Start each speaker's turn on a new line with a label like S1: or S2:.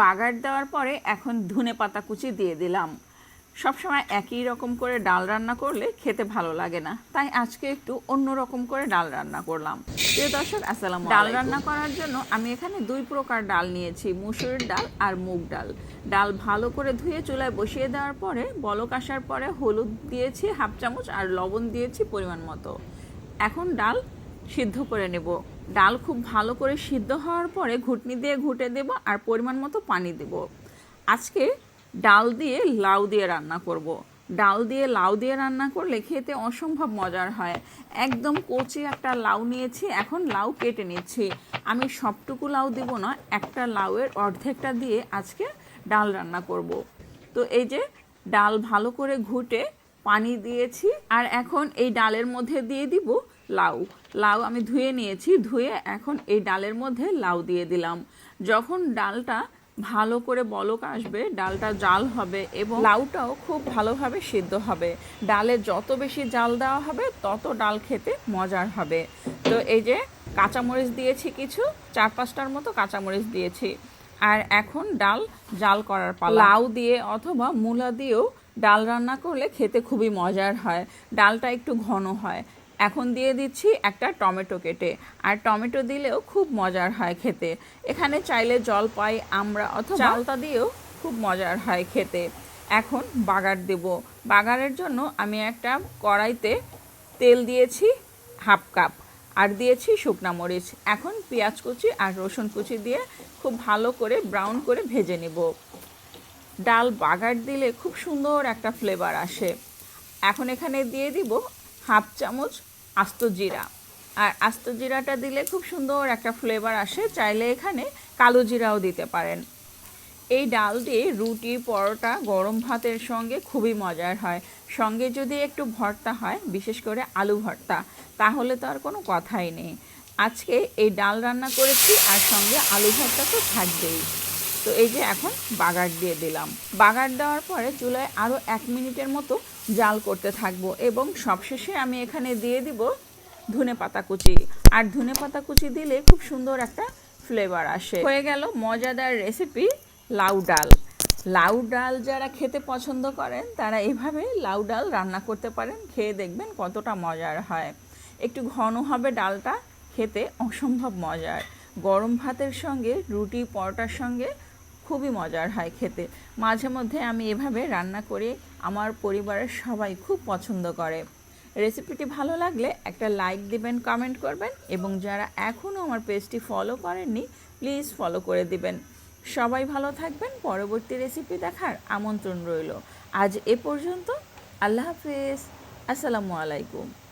S1: বাগার দেওয়ার পরে এখন ধনে পাতা কুচি দিয়ে দিলাম। সবসময় একই রকম করে ডাল রান্না করলে খেতে ভালো লাগে না। তাই আজকে একটু অন্য রকম করে ডাল রান্না করলাম। প্রিয় দর্শক আসসালাম ডাল রান্না করার জন্য আমি এখানে দুই প্রকার ডাল নিয়েছি মুসুরির ডাল আর মুগ ডাল। ডাল ভালো করে ধুয়ে চুলায় বসিয়ে দেওয়ার পরে বলক আসার পরে হলুদ দিয়েছি হাফ চামচ আর লবণ দিয়েছি পরিমাণ মতো। এখন ডাল সিদ্ধ করে নেব। ডাল খুব ভালো করে সিদ্ধ হওয়ার পরে ঘুটনি দিয়ে ঘুটে দেব আর পরিমাণ মতো পানি দেব আজকে ডাল দিয়ে লাউ দিয়ে রান্না করব। ডাল দিয়ে লাউ দিয়ে রান্না করলে খেতে অসম্ভব মজার হয় একদম কচি একটা লাউ নিয়েছি, এখন লাউ কেটে নিচ্ছি আমি সবটুকু লাউ দেব না, একটা লাউয়ের অর্ধেকটা দিয়ে আজকে ডাল রান্না করব। তো এই যে ডাল ভালো করে ঘুটে পানি দিয়েছি আর এখন এই ডালের মধ্যে দিয়ে দিব লাউ। লাউ আমি ধুয়ে নিয়েছি, ধুয়ে এখন এই ডালের মধ্যে লাউ দিয়ে দিলাম। যখন ডালটা ভালো করে বলক আসবে, ডালটা জাল হবে এবং লাউটাও খুব ভালোভাবে সিদ্ধ হবে। ডালে যত বেশি জাল দেওয়া হবে, তত ডাল খেতে মজার হবে। তো এই যে কাঁচামরিচ দিয়েছি কিছু, চার পাঁচটার মতো কাঁচামরিচ দিয়েছি। আর এখন ডাল জাল করার পালা। লাউ দিয়ে অথবা মূলা দিয়েও ডাল রান্না করলে খেতে খুবই মজার হয়। ডালটা একটু ঘন হয়। এখন দিয়ে দিচ্ছি একটা টমেটো কেটে। আর টমেটো দিলেও খুব মজার হয় খেতে। এখানে চাইলে জল পাই আমরা অথবা চালতা দিয়েও খুব মজার হয় খেতে। এখন বাগার দেব। বাগারের জন্য আমি একটা কড়াইতে তেল দিয়েছি হাফ কাপ। আর দিয়েছি শুকনা মরিচ। এখন পেঁয়াজ কুচি আর রসুন কুচি দিয়ে খুব ভালো করে ব্রাউন করে ভেজে নেব। ডাল বাগার দিলে খুব সুন্দর একটা ফ্লেভার আসে। এখন এখানে দিয়ে দিব হাফ চামচ আস্ত জিরা। আর আস্ত জিরাটা দিলে খুব সুন্দর একটা ফ্লেভার আসে, চাইলে এখানে কালো জিরাও দিতে পারেন। এই ডাল দিয়ে রুটি, পরোটা, গরম ভাতের সঙ্গে খুবই মজার হয়। সঙ্গে যদি একটু ভর্তা হয়, বিশেষ করে আলু ভর্তা, তাহলে তো আর কোনো কথাই নেই। আজকে এই ডাল রান্না করেছি, আর সঙ্গে আলু ভর্তা তো থাকবেই। তো এই যে এখন বাগার দিয়ে দিলাম। বাগার দেওয়ার পরে চুলায় আরও এক মিনিটের মতো জাল করতে থাকব এবং সবশেষে আমি এখানে দিয়ে দিব ধনে পাতা কুচি। আর ধনে পাতা কুচি দিলে খুব সুন্দর একটা ফ্লেভার আসে। হয়ে গেল মজাদার রেসিপি লাউ ডাল। লাউ ডাল যারা খেতে পছন্দ করেন, তারা এভাবে লাউ ডাল রান্না করতে পারেন, খেয়ে দেখবেন কতটা মজার হয়। একটু ঘন হবে ডালটা, খেতে অসম্ভব মজার। গরম ভাতের সঙ্গে, রুটি, পরোটার সঙ্গে খুবই মজার হয় খেতে। মাঝে মধ্যে আমি এভাবে রান্না করে আমার পরিবারের সবাই খুব পছন্দ করে। রেসিপিটি ভালো লাগলে একটা লাইক দিবেন, কমেন্ট করবেন এবং যারা এখনও আমার পেজটি ফলো করেননি, প্লিজ ফলো করে দিবেন। সবাই ভালো থাকবেন, পরবর্তী রেসিপি দেখার আমন্ত্রণ রইল। আজ এ পর্যন্ত, আল্লাহ হাফিজ। আসসালামু আলাইকুম।